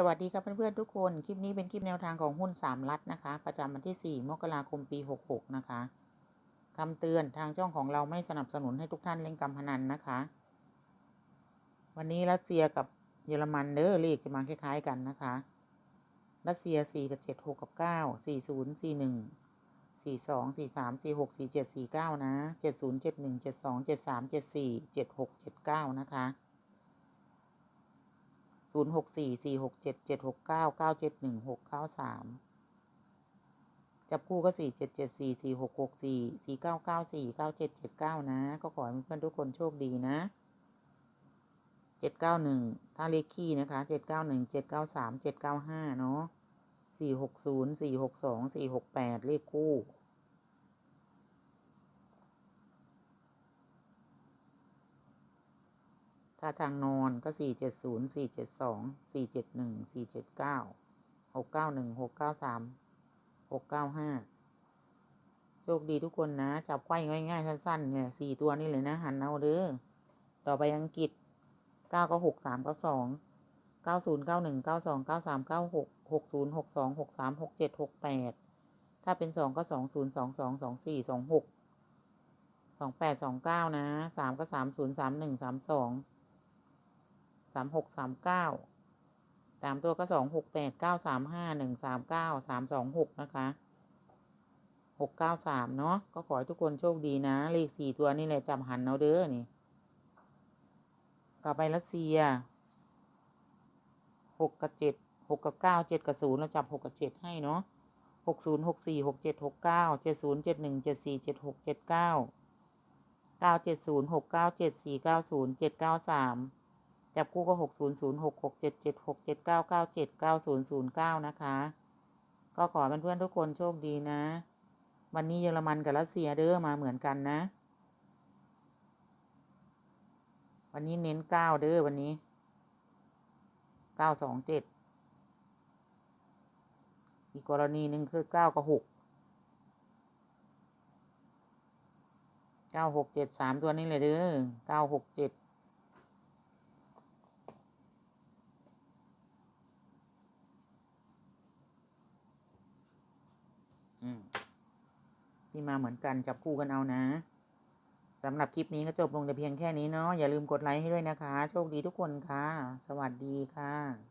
สวัสดีครับเพื่อนๆทุกคน คลิปนี้เป็นคลิปแนวทางของหุ้นสามรัฐนะคะ ประจำวันที่ 4 มกราคมปี 66 นะคะคำเตือนทางช่องของเราไม่สนับสนุนให้ทุกท่านเล่นการพนันนะคะ วันนี้รัสเซียกับเยอรมันเด้อเลขจะมาคล้ายๆกันนะคะ รัสเซีย 4 กับ 7 6 กับ 9 40 41 42 43 46 47 49 นะ 70 71 72 73 74 76 79 นะคะ ศูนย์หกสี่สี่หกเจ็ดเจ็ดหกเก้าเก้าเจ็ดหนึ่งหกเก้าสามจับคู่ก็สี่เจ็ดเจ็ดสี่สี่หกหกสี่สี่เก้าเก้าสี่เก้าเจ็ดเจ็ดเก้านะ ก็ขอให้เพื่อนทุกคนโชคดีนะเจ็ดเก้าหนึ่งถ้าเลขขี้นะคะเจ็ดเก้าหนึ่งเจ็ดเก้าสามเจ็ดเก้าห้าเนาะสี่หกศูนย์สี่หกสองสี่หกแปดเลขคู่ ถ้าทางนอนก็สี่เจ็ดศูนย์สี่เจ็ดสองสี่เจ็ดหนึ่งสี่เจ็ดเก้าหกเก้าหนึ่ ถ้าทางนอนก็สี่เจ็ดศูนย์สี่เจ็ดสองสี่เจ็ดหนึ่งสี่เจ็ดเก้าหกเก้าหนึ่งหกเก้าสามหกเก้าห้าโชคดีทุกคนนะ จับไขว้ง่ายๆ สั้นๆเนี่ยสี่ตัวนี่เลยนะ หันเอาเด้อ ต่อไปอังกฤษเก้าก็หกสามเก้าสองเก้าศูนย์เก้าหนึ่งเก้าสองเก้าสามเก้าหกหกศูนย์หกสองหกสามหกเจ็ดหกแปดถ้าเป็นสองก็สองศูนย์สองสองสองสี่สองหกสองแปดสองเก้านะสามก็สามศูนย์สามหนึ่งสามสอง สามหกสามเก้าสามตัวก็สองหกแปดเก้าสามห้าหนึ่งสามเก้าสามสองหกนะคะหกเก้าสามเนาะก็ขอให้ทุกคนโชคดีนะ เลขสี่ตัวนี่แหละจำหันเอาเด้อนี่ ต่อไปรัสเซียหกกับเจ็ดหกกับเก้าเจ็ดกับศูนย์เราจับหกกับเจ็ดให้เนาะหกศูนย์หกสี่หกเจ็ดหกเก้าเจ็ดศูนย์เจ็ดหนึ่งเจ็ดสี่เจ็ดหกเจ็ดเก้าเก้าเจ็ดศูนย์หกเก้าเจ็ดสี่เก้าศูนย์เจ็ดเก้าสาม จับคู่ก็หกศูนย์ศูนย์หกหกเจ็ดเจ็ดหกเจ็ดเก้าเก้าเจ็ดเก้าศูนย์ศูนย์เก้านะคะ ก็ขอเพื่อนๆทุกคนโชคดีนะ วันนี้เยอรมันกับรัสเซียเด้อมาเหมือนกันนะ วันนี้เน้นเก้าเด้อวันนี้เก้าสองเจ็ดอีกกรณีหนึ่งคือเก้ากับหกเก้าหกเจ็ดสามตัวนี้เลยเด้อเก้าหกเจ็ด ที่มาเหมือนกันจับคู่กันเอานะสำหรับคลิปนี้ก็จบลงแต่เพียงแค่นี้เนาะอย่าลืมกดไลค์ให้ด้วยนะคะ โชคดีทุกคนค่ะ สวัสดีค่ะ